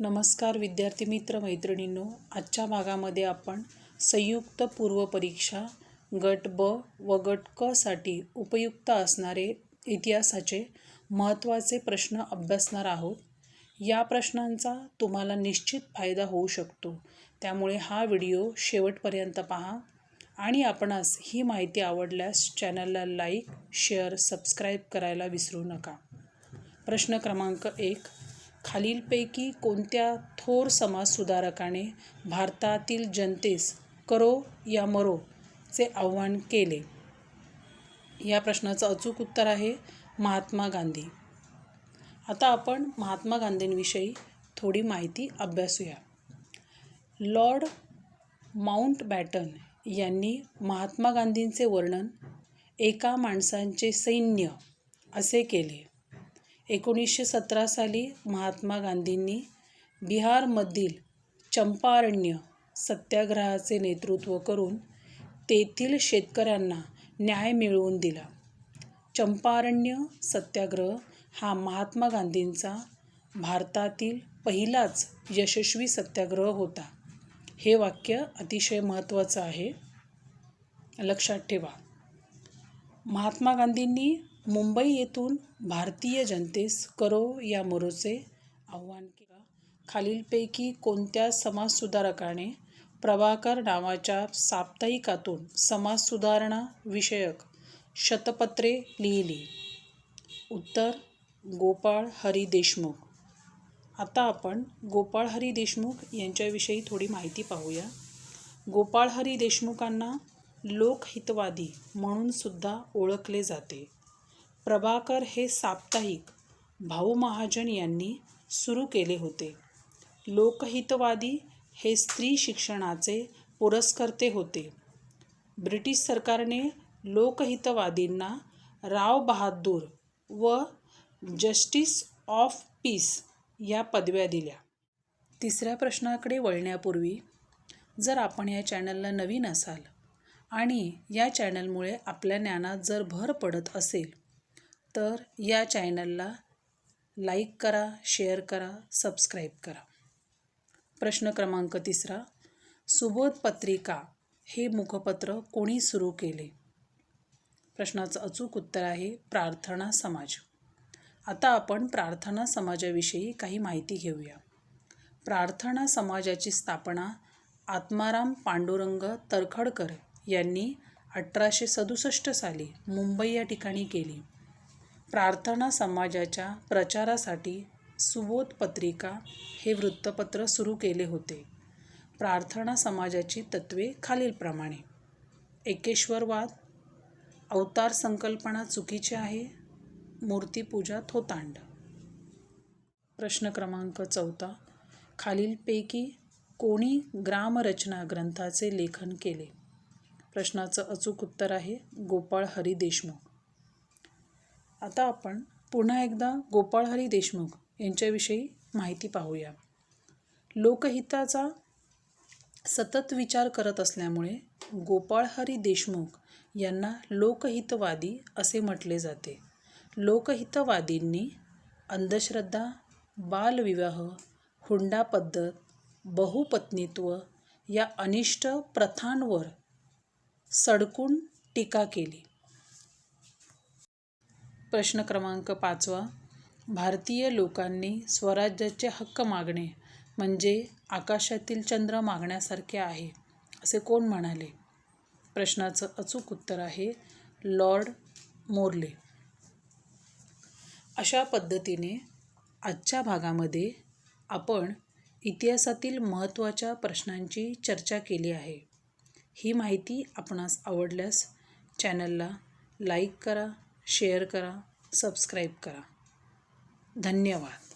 नमस्कार विद्यार्थी मित्र मैत्रिणींनो. आजच्या भागामध्ये आपण संयुक्त पूर्वपरीक्षा गट ब व गट क साठी उपयुक्त असणारे इतिहासाचे महत्त्वाचे प्रश्न अभ्यासणार आहोत. या प्रश्नांचा तुम्हाला निश्चित फायदा होऊ शकतो. त्यामुळे हा व्हिडिओ शेवटपर्यंत पहा आणि आपणास ही माहिती आवडल्यास चॅनलला लाईक शेअर सबस्क्राईब करायला विसरू नका. प्रश्न क्रमांक एक खालीलपैकी कोणत्या थोर समाजसुधारकाने भारतातील जनतेस करो या मरो चे आव्हान केले? या प्रश्नाचं अचूक उत्तर आहे महात्मा गांधी. आता आपण महात्मा गांधींविषयी थोडी माहिती अभ्यासूया. लॉर्ड माउंटबॅटन यांनी महात्मा गांधींचे वर्णन एका माणसांचे सैन्य असे केले. एकोणीसशे सतरा साली महात्मा गांधींनी बिहारमधील चंपारण्य सत्याग्रहाचे नेतृत्व करून तेथील शेतकऱ्यांना न्याय मिळवून दिला. चंपारण्य सत्याग्रह हा महात्मा गांधींचा भारतातील पहिलाच यशस्वी सत्याग्रह होता. हे वाक्य अतिशय महत्त्वाचं आहे. लक्षात ठेवा. महात्मा गांधींनी मुंबई येथून भारतीय जनतेस करो या मोरोचे आव्हान केला. खालीलपैकी कोणत्या समाजसुधारकाने प्रभाकर नावाच्या साप्ताहिकातून समाजसुधारणा विषयक शतपत्रे लिहिली? उत्तर गोपाळ हरी देशमुख. आता आपण गोपाळ हरी देशमुख यांच्याविषयी थोडी माहिती पाहूया. गोपाळ हरी देशमुखांना लोकहितवादी म्हणून सुद्धा ओळखले जाते. प्रभाकर हे साप्ताहिक भाऊ महाजन यांनी सुरू केले होते. लोकहितवादी हे स्त्री शिक्षणाचे पुरस्कर्ते होते. ब्रिटिश सरकारने लोकहितवादींना राव बहादूर व जस्टिस ऑफ पीस या पदव्या दिल्या. तिसऱ्या प्रश्नाकडे वळण्यापूर्वी जर आपण या चॅनलला नवीन असाल आणि या चॅनलमुळे आपल्या ज्ञानात जर भर पडत असेल तर या चॅनलला लाईक करा शेअर करा सबस्क्राईब करा. प्रश्न क्रमांक तिसरा सुबोध पत्रिका हे मुखपत्र कोणी सुरू केले? प्रश्नाचं अचूक उत्तर आहे प्रार्थना समाज. आता आपण प्रार्थना समाजाविषयी काही माहिती घेऊया. प्रार्थना समाजाची स्थापना आत्माराम पांडुरंग तरखडकर यांनी अठराशे सदुसष्ट साली मुंबई या ठिकाणी केली. प्रार्थना समाजाच्या प्रचारासाठी सुबोध पत्रिका हे वृत्तपत्र सुरू केले होते. प्रार्थना समाजाची तत्त्वे खालीलप्रमाणे. एकेश्वरवाद अवतार संकल्पना चुकीची आहे मूर्तीपूजा थोतांड. प्रश्न क्रमांक चौथा खालीलपैकी कोणी ग्रामरचना ग्रंथाचे लेखन केले? प्रश्नाचं अचूक उत्तर आहे गोपाळ हरी देशमुख. आता आपण पुन्हा एकदा गोपाळ हरी देशमुख यांच्याविषयी माहिती पाहूया. लोकहिताचा सतत विचार करत असल्यामुळे गोपाळ हरी देशमुख यांना लोकहितवादी असे म्हटले जाते. लोकहितवादींनी अंधश्रद्धा बालविवाह हुंडा पद्धत बहुपत्नीत्व या अनिष्ट प्रथांवर सडकून टीका केली. प्रश्न क्रमांक पाचवा. भारतीय लोकांनी स्वराज्याचे हक्क मागणे म्हणजे आकाशातील चंद्र मागण्यासारखे आहे असे कोण म्हणाले? प्रश्नाचं अचूक उत्तर आहे लॉर्ड मोर्ले. अशा पद्धतीने आजच्या भागामध्ये आपण इतिहासातील महत्त्वाच्या प्रश्नांची चर्चा केली आहे. ही माहिती आपणास आवडल्यास चॅनलला लाईक करा शेअर करा सबस्क्राईब करा. धन्यवाद.